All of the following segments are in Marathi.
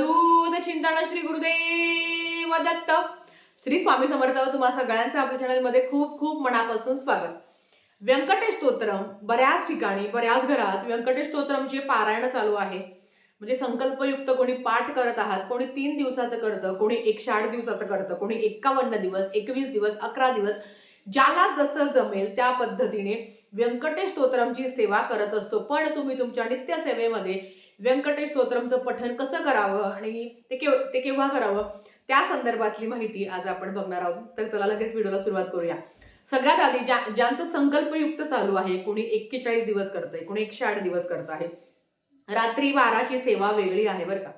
अवधूत चिंतन श्री गुरुदेव दत्त. श्री स्वामी समर्थ तुम्हा सगळ्यांचं आपल्या चॅनलमध्ये खूप खूप मनापासून स्वागत. व्यंकटेश स्तोत्रम बऱ्याच ठिकाणी बऱ्याच घरात व्यंकटेश स्तोत्रमचे पारायण चालू आहे. म्हणजे संकल्पयुक्त कोणी पाठ करत आहात कोणी तीन दिवसाचं करतं कोणी एकशे आठ दिवसाचं करतं कोणी एक्कावन्न दिवस एकवीस दिवस अकरा दिवस ज्याला जसं जमेल त्या पद्धतीने व्यंकटेश स्तोत्रमची सेवा करत असतो. पण तुम्ही तुमच्या नित्य सेवेमध्ये व्यंकटेश स्तोत्रमचं पठण कसं करावं आणि ते केव ते केव्हा करावं? त्या संदर्भातली माहिती आज आपण बघणार आहोत. तर चला लगेच व्हिडिओला सुरुवात करूया. सगळ्यात आधी ज्या ज्यांचं संकल्पयुक्त चालू आहे कोणी एक्केचाळीस दिवस करतंय कोणी एकशे आठ दिवस करत आहे रात्री बाराची सेवा वेगळी आहे बरं का.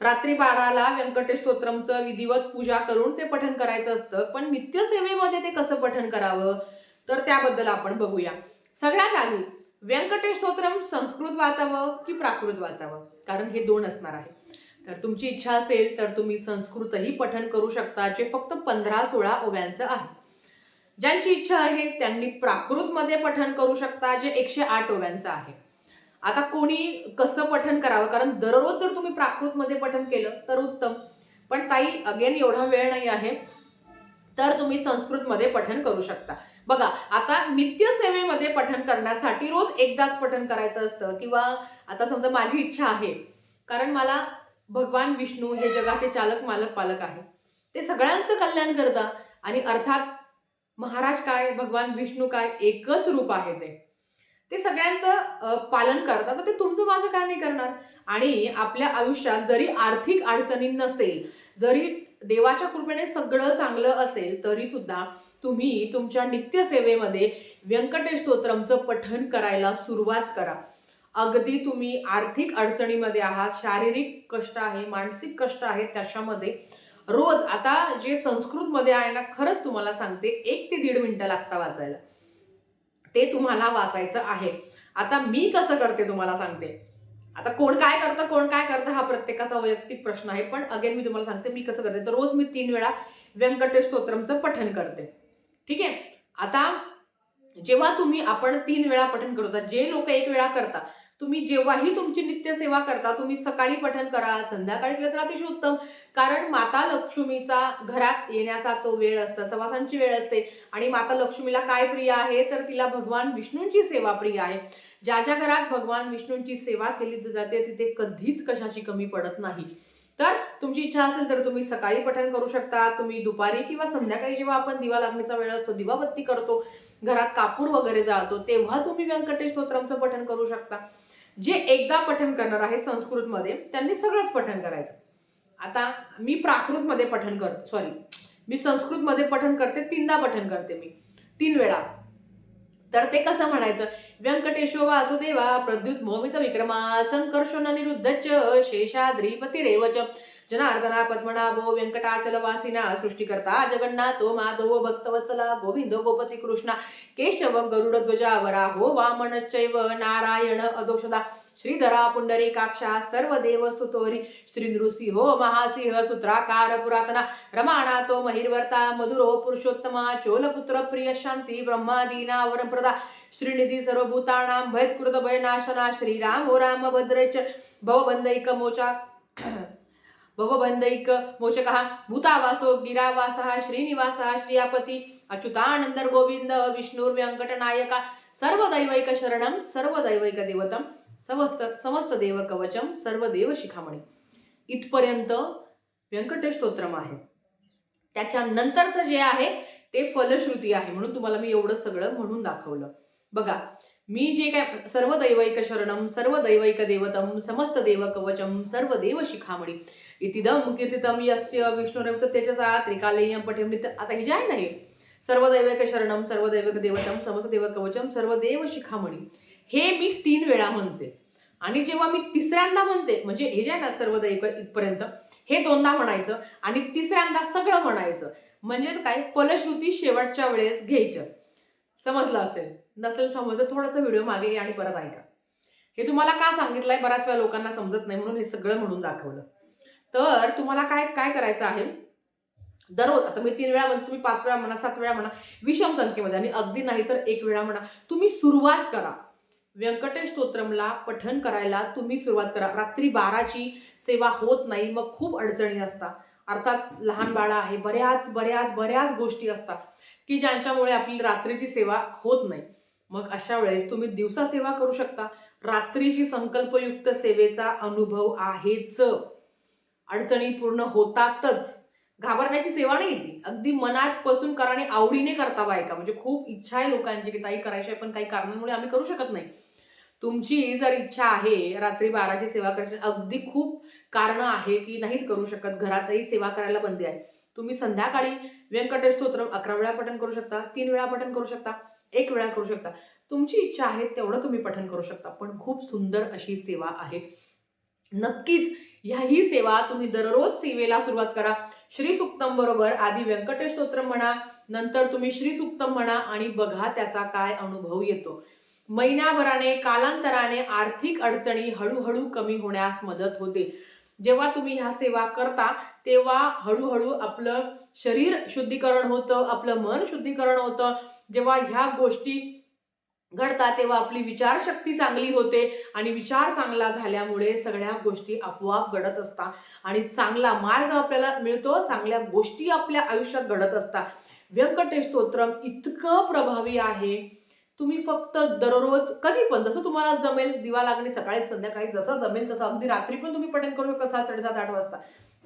रात्री बाराला व्यंकटेश स्तोत्रमचं विधिवत पूजा करून ते पठण करायचं असतं पण नित्यसेवेमध्ये ते कसं पठण करावं? तर त्याबद्दल आपण बघूया. सगळ्यात आधी व्यंकटेश स्तोत्रम संस्कृत वाचावं की प्राकृत वाचावं? कारण हे दोन असणार आहे. तर तुमची इच्छा असेल तर तुम्ही संस्कृतही पठन करू शकता जे फक्त पंधरा सोळा ओव्यांचं आहे. ज्यांची इच्छा आहे त्यांनी प्राकृतमध्ये पठन करू शकता जे एकशे आठ ओव्यांचं आहे. आता कोणी कसं पठन करावं? कारण दररोज जर तुम्ही प्राकृतमध्ये पठन केलं तर उत्तम. पण ताई अगेन एवढा वेळ नाही आहे तर तुम्ही संस्कृतमध्ये पठन करू शकता. बघा आता नित्य सेवेमध्ये पठण करण्यासाठी रोज एकदाच पठण करायचं असतं किंवा आता समजा माझी इच्छा आहे कारण मला भगवान विष्णू हे जगाचे चालक मालक पालक आहे. ते सगळ्यांचं कल्याण करता आणि अर्थात महाराज काय भगवान विष्णू काय एकच रूप आहे ते. ते सगळ्यांचं पालन करतात. तर ते तुमचं माझं काय नाही करणार? आणि आपल्या आयुष्यात जरी आर्थिक अडचणी नसेल जरी देवाच्या कृपेने सगळं चांगलं असेल तरी सुद्धा तुम्ही तुमच्या नित्यसेवेमध्ये व्यंकटेश स्तोत्रमचं पठण करायला सुरुवात करा. अगदी तुम्ही आर्थिक अडचणीमध्ये आहात शारीरिक कष्ट आहे मानसिक कष्ट आहे त्याच्यामध्ये रोज आता जे संस्कृतमध्ये आहे ना खरंच तुम्हाला सांगते एक ते दीड मिनटं लागता वाचायला. ते तुम्हाला वाचायचं आहे. आता मी कसं करते तुम्हाला सांगते. आता कोण काय करतं कोण काय करतं हा प्रत्येकाचा वैयक्तिक प्रश्न आहे. पण अगेन मी तुम्हाला सांगते मी कसं करते तर रोज मी तीन वेळा व्यंकटेश स्तोत्रमचं पठण करते. ठीक आहे? आता जेव्हा तुम्ही आपण तीन वेळा पठण करता जे लोक एक वेळा करता तुम्ही जेव्हाही तुमची नित्य सेवा करता तुम्ही सकाळी पठण करा संध्याकाळी केलं तर अतिशय उत्तम. कारण माता लक्ष्मीचा घरात येण्याचा तो वेळ असतो सवासांची वेळ असते. आणि माता लक्ष्मीला काय प्रिय आहे? तर तिला भगवान विष्णूंची सेवा प्रिय आहे. ज्या ज्या घरात भगवान विष्णूंची सेवा केली जाते तिथे कधीच कशाची कमी पडत नाही. तर तुमची इच्छा असेल तर तुम्ही सकाळी पठण करू शकता तुम्ही दुपारी किंवा संध्याकाळी जेव्हा आपण दिवा लागण्याचा वेळ असतो दिवाबत्ती करतो घरात कापूर वगैरे जाळतो तेव्हा तुम्ही व्यंकटेश स्तोत्रमचं पठण करू शकता. जे एकदा पठण करणार आहे संस्कृतमध्ये त्यांनी सगळंच पठण करायचं. आता मी प्राकृतमध्ये पठण कर सॉरी मी संस्कृतमध्ये पठण करते तीनदा पठण करते मी. तीन वेळा. तर ते कसं म्हणायचं? व्यंकटेशो वासुदेवा प्रद्युत मोहित विक्रमा संकर्षण निरुद्धच शेषाद्रीपती च जनार्दना पद्मनाभो व्यंकटाचल वासिना सृष्टिकर्ता जगन्नाथो माधव भक्तवत्सला गोविंद गोपती कृष्णा केशव गरुड ध्वजा वराहो चैव नारायण अदोषदा श्रीधरा पुंडरीकाक्षा सर्व देव स्तुतोरी श्री नृसिंहो महासिंह सूत्राकार पुरातना रमानाथो महिर्वर्ता मधुरो पुरुषोत्तमा चोलपुत्र प्रिय शांती ब्रह्मादीना वरप्रदा श्रीनिधी सर्वभूतानां भयत्कृत भयनाशना श्रीराम ओ राम भद्रच भवबंधैक मोचा भवबंधैक मोचकः भूतावासो गिरावासः श्रीनिवासः श्रियापती अच्युतानन्दर्गोविन्द गोविंद सर्वदैवैकशरणं सर्वदैवैकदेवतं शरणम देवतम समस्त समस्त देव सर्वदेव शिखामणी इथपर्यंत व्यंकटेश स्तोत्रम आहे. त्याच्यानंतरचं जे आहे ते फलश्रुती आहे म्हणून तुम्हाला मी एवढं सगळं म्हणून दाखवलं. बघा मी जे काय सर्व दैवैक शरणम सर्व दैवैक देवतम समस्त देव कवचम सर्व देव शिखामणी. इतिदम कीर्तितम यस्य विष्णुरेव त्याच्या त्रिकालेयम पठेम आता हे जे आहे ना हे सर्व दैवैक शरणम सर्व दैवक देवतम समस्त देव कवचम सर्व देव शिखामणी. हे मी तीन वेळा म्हणते. आणि जेव्हा मी तिसऱ्यांदा म्हणते म्हणजे हे जे आहे ना सर्व दैव इथपर्यंत हे दोनदा म्हणायचं आणि तिसऱ्यांदा सगळं म्हणायचं. म्हणजेच काय? फलश्रुती शेवटच्या वेळेस घ्यायचं. समजलं असेल? नसेल समजलं थोडंसं व्हिडिओ मागे या आणि परत ऐका. हे तुम्हाला का सांगितलंय? बऱ्याच वेळा लोकांना समजत नाही म्हणून हे सगळं म्हणून दाखवलं. तर तुम्हाला काय काय करायचं आहे? दररोज आता मी तीन वेळा म्हणते तुम्ही पाच वेळा म्हणा सात वेळा म्हणा विषम संख्येमध्ये आणि अगदी नाही तर एक वेळा म्हणा तुम्ही सुरुवात करा. व्यंकटेश स्तोत्रमला पठन करायला तुम्ही सुरुवात करा. रात्री बाराची सेवा होत नाही मग खूप अडचणी असतात. अर्थात लहान बाळा आहे बऱ्याच बऱ्याच बऱ्याच गोष्टी असतात की ज्यांच्यामुळे आपली रात्रीची सेवा होत नाही. मग अशा वेळेस तुम्ही दिवसा सेवा करू शकता. रात्रीची संकल्पयुक्त सेवेचा अनुभव आहेच. अडचणी पूर्ण होतातच. घाबरण्याची सेवा नाही ती. अगदी मनात पासून करा आणि आवडीने करता बायका. म्हणजे खूप इच्छा आहे लोकांची की ताई करायची आहे, पण काही कारणांमुळे आम्ही करू शकत नाही. तुमची जर इच्छा आहे रात्री बाराची सेवा करायची अगदी खूप कारणं आहे की नाहीच करू शकत. घरातही सेवा करायला बंदी आहे. तुम्ही संध्याकाळी व्यंकटेश स्तोत्र अकरा वेळा पठण करू शकता तीन वेळा पठण करू शकता एक वेळा करू शकता. तुमची इच्छा आहे तेवढं तुम्ही पठण करू शकता पण खूप सुंदर अशी सेवा आहे. नक्कीच ह्याही सेवा तुम्ही दररोज सेवेला सुरुवात करा. श्री सुक्तम बरोबर आधी व्यंकटेश स्तोत्र म्हणा नंतर तुम्ही श्री सुक्तम म्हणा आणि बघा त्याचा काय अनुभव येतो. महिन्याभराने कालांतराने आर्थिक अडचणी हळूहळू कमी होण्यास मदत होते. जेव्हा तुम्ही ह्या सेवा करता तेव्हा हळूहळू आपलं शरीर शुद्धीकरण होतं आपलं मन शुद्धीकरण होतं. जेव्हा ह्या गोष्टी घडतात तेव्हा आपली विचारशक्ती चांगली होते आणि विचार चांगला झाल्यामुळे सगळ्या गोष्टी आपोआप घडत असतात. आणि चांगला मार्ग आपल्याला मिळतो चांगल्या गोष्टी आपल्या आयुष्यात घडत असतात. व्यंकटेश स्तोत्रम इतकं प्रभावी आहे. तुम्ही फक्त दररोज कधी पण जसं तुम्हाला जमेल दिवा लागणे सकाळी संध्याकाळी जसं जमेल तसं अगदी रात्री पण तुम्ही पठण करू शकता सात साडेसात आठ वाजता.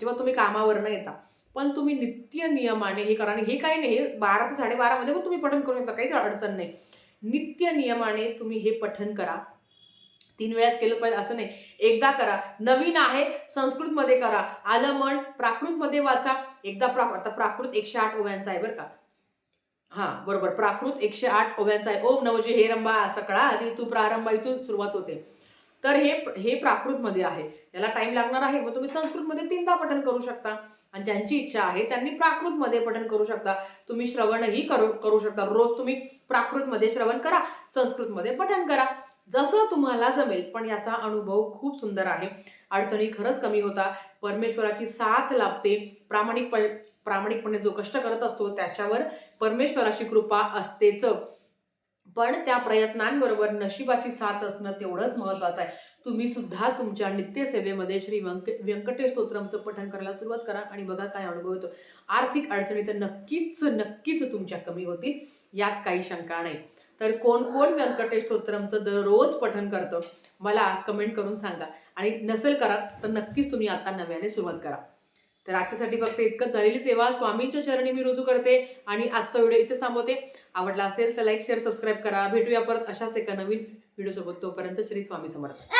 जेव्हा तुम्ही कामावरनं येता. पण तुम्ही नित्य नियमाने हे करा आणि हे काही नाही हे बारा ते साडेबारामध्ये पण तुम्ही पठण करू शकता काहीच अडचण नाही. नित्य नियमाने तुम्ही हे पठन करा. तीन वेळाच केलं पाहिजे असं नाही. एकदा करा. नवीन आहे संस्कृतमध्ये करा. आलं म्हण प्राकृतमध्ये वाचा. एकदा प्रा आता प्राकृत एकशे आठ ओव्यांचा आहे बरं का. हा बरोबर. प्राकृत एकशे आठ ओव्यांचा आहे. ओम नवजी हे रंबा सकळा आधी तू प्रारंभा इथून सुरुवात होते. तर हे हे प्राकृत मध्ये आहे. याला टाइम लागणार आहे. मग तुम्ही संस्कृत मध्ये तीनदा पठन करू शकता. आणि ज्यांची इच्छा आहे त्यांनी प्राकृत मध्ये पठन करू शकता. तुम्ही श्रवणही करू करू शकता. रोज तुम्ही प्राकृत मध्ये श्रवण करा. संस्कृत मध्ये पठन करा. जसं तुम्हाला जमेल. पण याचा अनुभव खूप सुंदर आहे. अडचणी खरंच कमी होता. परमेश्वराची साथ लाभते. प्रामाणिक प्रामाणिकपणे जो कष्ट करत असतो त्याच्यावर परमेश्वराची कृपा असतेच. पण त्या प्रयत्नांबरोबर नशिबाची साथ असणं तेवढंच महत्वाचं आहे. तुम्ही सुद्धा तुमच्या नित्यसेवेमध्ये श्री व्यंक व्यंकटेश स्तोत्रमचं पठण करायला सुरुवात करा आणि बघा काय अनुभव येतो. आर्थिक अडचणी तर नक्कीच नक्कीच तुमच्या कमी होतील यात काही शंका नाही. तर कोण कोण व्यंकटेश स्तोत्रमचं दररोज पठण करतं? मला कमेंट करून सांगा. आणि नसेल करत तर नक्कीच तुम्ही आता नव्याने सुरुवात करा. तर आजच्यासाठी फक्त इतकंच. झालेली सेवा स्वामींच्या चरणी मी रुजू करते आणि आजचा व्हिडिओ इथेच थांबवते. आवडला असेल तर लाईक शेअर सबस्क्राईब करा. भेटूया परत अशाच एका नवीन व्हिडिओ सोबत तोपर्यंत श्री स्वामी समर्थ.